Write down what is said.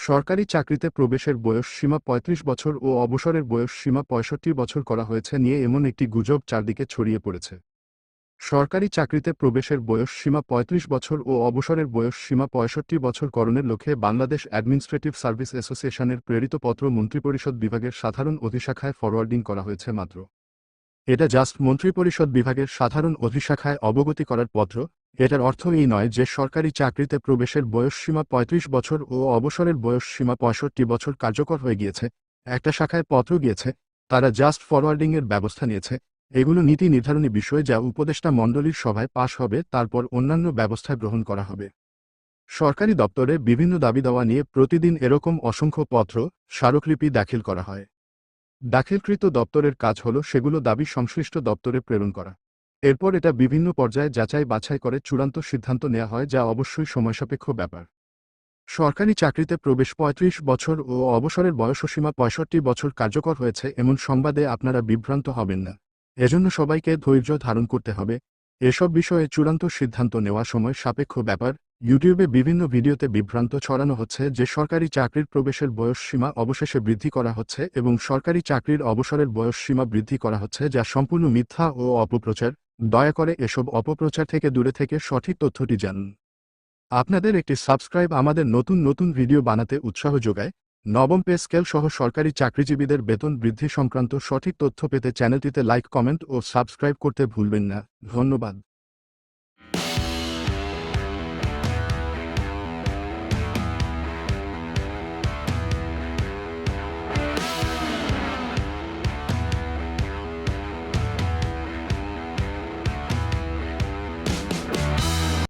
সরকারি চাকরিতে প্রবেশের বয়স সীমা ৩৫ বছর ও অবসরের বয়স সীমা পঁয়ষট্টি বছর করা হয়েছে নিয়ে এমন একটি গুজব চারদিকে ছড়িয়ে পড়েছে। সরকারি চাকরিতে প্রবেশের বয়স সীমা ৩৫ বছর ও অবসরের বয়স সীমা পঁয়ষট্টি বছর করণের লক্ষ্যে বাংলাদেশ অ্যাডমিনিস্ট্রেটিভ সার্ভিস অ্যাসোসিয়েশনের প্রেরিত পত্র মন্ত্রিপরিষদ বিভাগের সাধারণ অধিশাখায় ফরওয়ার্ডিং করা হয়েছে মাত্র। এটা জাস্ট মন্ত্রিপরিষদ বিভাগের সাধারণ অধিশাখায় অবগতি করার পত্র। এটার অর্থ এই নয় যে সরকারি চাকরিতে প্রবেশের বয়স সীমা ৩৫ বছর ও অবসরের বয়স সীমা পঁয়ষট্টি বছর কার্যকর হয়ে গিয়েছে। একটা শাখায় পত্র গিয়েছে। তারা জাস্ট ফরওয়ার্ডিংয়ের ব্যবস্থা নিয়েছে। এগুলো নীতি নির্ধারণী বিষয় যা উপদেষ্টা মণ্ডলীর সভায় পাশ হবে, তারপর অন্যান্য ব্যবস্থা গ্রহণ করা হবে। সরকারি দপ্তরে বিভিন্ন দাবি দেওয়া নিয়ে প্রতিদিন এরকম অসংখ্য পত্র, স্মারকলিপি দাখিল করা হয়। দাখিলকৃত দপ্তরের কাজ হল সেগুলো দাবি সংশ্লিষ্ট দপ্তরে প্রেরণ করা। এরপর এটা বিভিন্ন পর্যায়ে যাচাই বাছাই করে চূড়ান্ত সিদ্ধান্ত নেওয়া হয়, যা অবশ্যই সময়সাপেক্ষ ব্যাপার। সরকারি চাকরিতে প্রবেশ ৩৫ বছর ও অবসরের বয়সসীমা পঁয়ষট্টি বছর কার্যকর হয়েছে, এমন সংবাদে আপনারা বিভ্রান্ত হবেন না। এজন্য সবাইকে ধৈর্য ধারণ করতে হবে। এসব বিষয়ে চূড়ান্ত সিদ্ধান্ত নেওয়া সময় সাপেক্ষ ব্যাপার। ইউটিউবে বিভিন্ন ভিডিওতে বিভ্রান্ত ছড়ানো হচ্ছে যে সরকারি চাকরির প্রবেশের বয়স সীমা অবশেষে বৃদ্ধি করা হচ্ছে এবং সরকারি চাকরির অবসরের বয়স সীমা বৃদ্ধি করা হচ্ছে, যা সম্পূর্ণ মিথ্যা ও অপপ্রচার। দয়া করে এসব অপপ্রচার থেকে দূরে থেকে সঠিক তথ্যটি জানুন আপনাদের একটি সাবস্ক্রাইব আমাদের নতুন নতুন ভিডিও বানাতে উৎসাহ যোগায়। নবম পে স্কেল সহ সরকারি চাকরিজীবীদের বেতন বৃদ্ধি সংক্রান্ত সঠিক তথ্য পেতে চ্যানেলটিতে লাইক, কমেন্ট ও সাবস্ক্রাইব করতে ভুলবেন না। ধন্যবাদ।